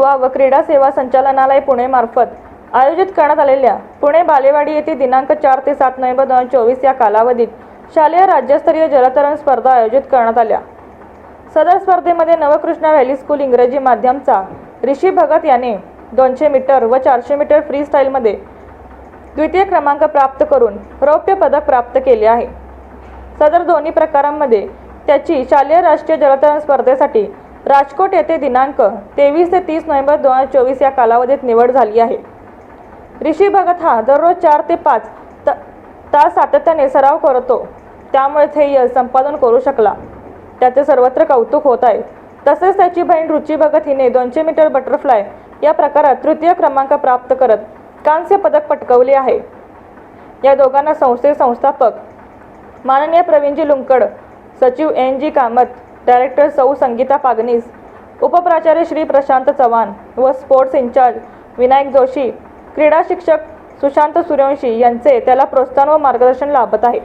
युवा व क्रीडा सेवा संचालनालय पुणे मार्फत आयोजित करण्यात आलेल्या पुणे बालेवाडी येथे दिनांक चार ते सात नोव्हेंबर दोन हजार चोवीस या कालावधीत शालेय राज्यस्तरीय जलतरण स्पर्धा आयोजित करण्यात आल्या. सदर स्पर्धेमध्ये नवकृष्णा व्हॅली स्कूल इंग्रजी माध्यमचा ऋषी भगत याने दोनशे मीटर व चारशे मीटर फ्री स्टाईलमध्ये द्वितीय क्रमांक प्राप्त करून रौप्य पदक प्राप्त केले आहे. सदर दोन्ही प्रकारांमध्ये त्याची शालेय राष्ट्रीय जलतरण स्पर्धेसाठी राजकोट येथे दिनांक तेवीस ते तीस नोव्हेंबर दोन हजार चोवीस या कालावधीत निवड झाली आहे. ऋषी भगत हा दररोज चार ते पाच त तास सातत्याने सराव करतो. त्यामुळे हे यश संपादन करू शकला. त्याचे सर्वत्र कौतुक होत आहे. तसेच त्याची बहीण रुची भगत हिने दोनशे मीटर बटरफ्लाय या प्रकारात तृतीय क्रमांक प्राप्त करत कांस्य पदक पटकवले आहे. या दोघांना संस्थे संस्थापक माननीय प्रवीणजी लुंकड सचिव एन जी कामत डायरेक्टर सौ संगीता पागनीस उपप्राचार्य श्री प्रशांत चव्हाण व स्पोर्ट्स इंचार्ज विनायक जोशी क्रीडा शिक्षक सुशांत सूर्यवंशी यांचे त्याला प्रोत्साहन व मार्गदर्शन लाभत आहे.